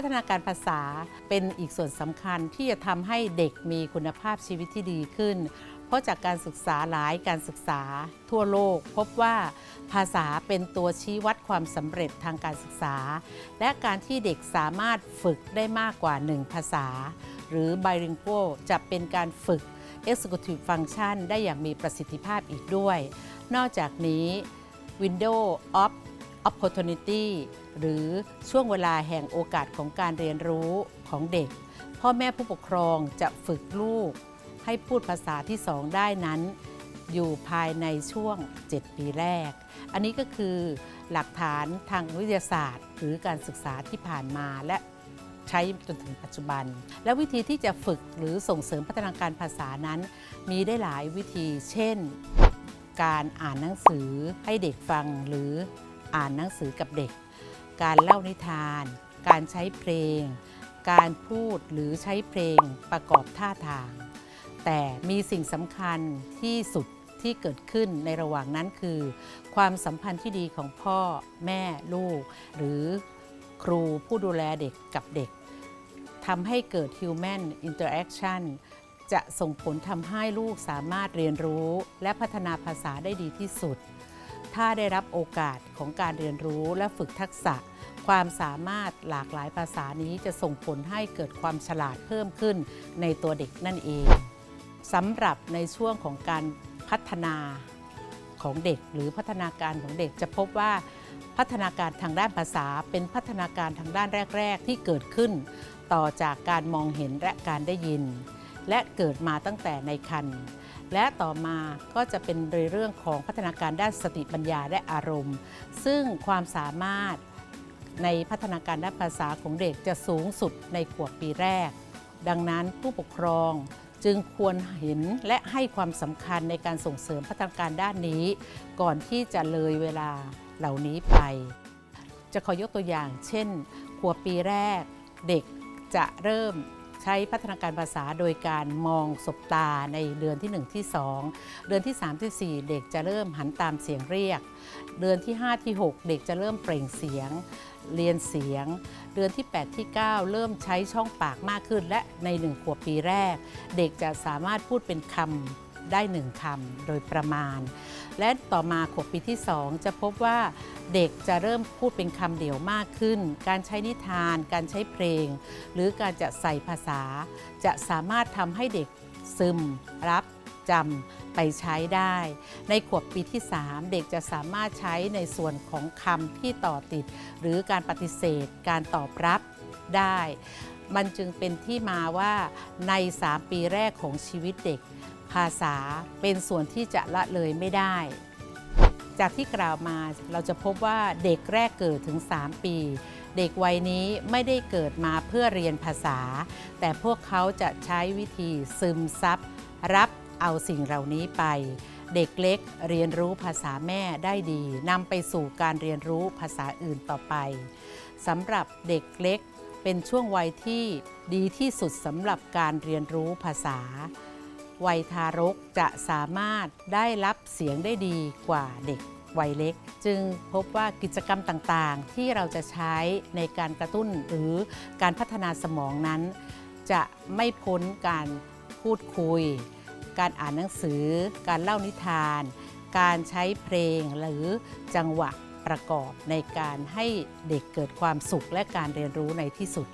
พัฒนาการภาษาเป็นอีกส่วนสำคัญที่จะทำให้เด็กมีคุณภาพชีวิตที่ดีขึ้น เพราะจากการศึกษาหลายการศึกษาทั่วโลก พบว่าภาษาเป็นตัวชี้วัดความสำเร็จทางการศึกษา และการที่เด็กสามารถฝึกได้มากกว่า 1 ภาษา หรือ bilingual จะเป็นการฝึก executive function ได้อย่างมีประสิทธิภาพอีกด้วย นอกจากนี้ Window of Opportunity หรือช่วงเวลาแห่งโอกาสของการเรียนรู้ของเด็ก พ่อแม่ผู้ปกครองจะฝึกลูก ให้พูดภาษาที่สองได้นั้น อยู่ภายในช่วง 7 ปีแรก อันนี้ก็คือหลักฐานทางวิทยาศาสตร์ หรือการศึกษาที่ผ่านมาและใช้จนถึงปัจจุบัน และวิธีที่จะฝึกหรือส่งเสริมพัฒนาการภาษานั้น มีได้หลายวิธี เช่น การอ่านหนังสือให้เด็กฟังหรือ อ่านหนังสือกับเด็ก การเล่านิทาน การใช้เพลง การพูดหรือใช้เพลงประกอบท่าทาง แต่มีสิ่งสำคัญที่สุดที่เกิดขึ้นในระหว่างนั้นคือ ความสัมพันธ์ที่ดีของพ่อแม่ลูก หรือครูผู้ดูแลเด็กกับเด็กทำให้เกิด human interaction จะส่งผลทำให้ลูกสามารถเรียนรู้และพัฒนาภาษาได้ดีที่สุด ถ้าได้รับโอกาสของการเรียนรู้และฝึกทักษะ ความสามารถหลากหลายภาษานี้จะส่งผลให้เกิดความฉลาดเพิ่มขึ้นในตัวเด็กนั่นเองสำหรับในช่วงของการพัฒนาของเด็ก หรือพัฒนาการของเด็กจะพบว่าพัฒนาการทางด้านภาษาเป็นพัฒนาการทางด้านแรก ๆ ที่เกิดขึ้น ต่อจากการมองเห็นและการได้ยิน และเกิดมาตั้งแต่ในครรภ์ และต่อมาก็จะเป็นในเรื่องของพัฒนาการด้านสติปัญญาและอารมณ์ ซึ่งความสามารถในพัฒนาการด้านภาษาของเด็กจะสูงสุดในขวบปีแรก ดังนั้นผู้ปกครองจึงควรเห็นและให้ความสำคัญในการส่งเสริมพัฒนาการด้านนี้ ก่อนที่จะเลยเวลาเหล่านี้ไป จะขอยกตัวอย่าง เช่นขวบปีแรก เด็กจะเริ่ม ช้พัฒนาการภาษาโดยการมองสบตาในเดือนที่ 1 ที่ 2 เดือนที่ 3 ที่ 4 เด็กจะเริ่มหันตามเสียงเรียก เดือนที่ 5 ที่ 6 เด็กจะเริ่มเปล่งเสียง เรียนเสียง เดือนที่ 8 ที่ 9 เริ่มใช้ช่องปากมากขึ้น และใน 1 ขวบปีแรก เด็กจะสามารถพูดเป็นคำได้หนึ่งคำโดยประมาณ และต่อมาขวบปีที่ 2 จะพบว่าเด็กจะเริ่มพูดเป็นคำเดี่ยวมากขึ้น การใช้นิทาน การใช้เพลง หรือการจะใส่ภาษา จะสามารถทำให้เด็กซึม รับจำไปใช้ได้ ในขวบปีที่ 3 เด็กจะสามารถใช้ในส่วนของคำที่ต่อติด หรือการปฏิเสธ การตอบรับได้ มันจึงเป็นที่มาว่าใน 3 ปีแรกของชีวิตเด็ก ภาษาเป็นส่วนที่จะละเลยไม่ได้ จากที่กล่าวมาเราจะพบว่าเด็กแรกเกิดถึง 3 ปี เด็กวัยนี้ไม่ได้เกิดมาเพื่อเรียนภาษา แต่พวกเขาจะใช้วิธีซึมซับรับเอาสิ่งเหล่านี้ไป เด็กเล็กเรียนรู้ภาษาแม่ได้ดีนำไปสู่การเรียนรู้ภาษาอื่นต่อไปสำหรับเด็กเล็กเป็นช่วงวัยที่ดีที่สุดสำหรับการเรียนรู้ภาษา วัยทารกจะสามารถได้รับเสียงได้ดีกว่าเด็กวัยเล็ก จึงพบว่ากิจกรรมต่างๆ ที่เราจะใช้ในการกระตุ้นหรือการพัฒนาสมองนั้น จะไม่พ้นการพูดคุย การอ่านหนังสือ การเล่านิทาน การใช้เพลงหรือจังหวะประกอบในการให้เด็กเกิดความสุขและการเรียนรู้ในที่สุด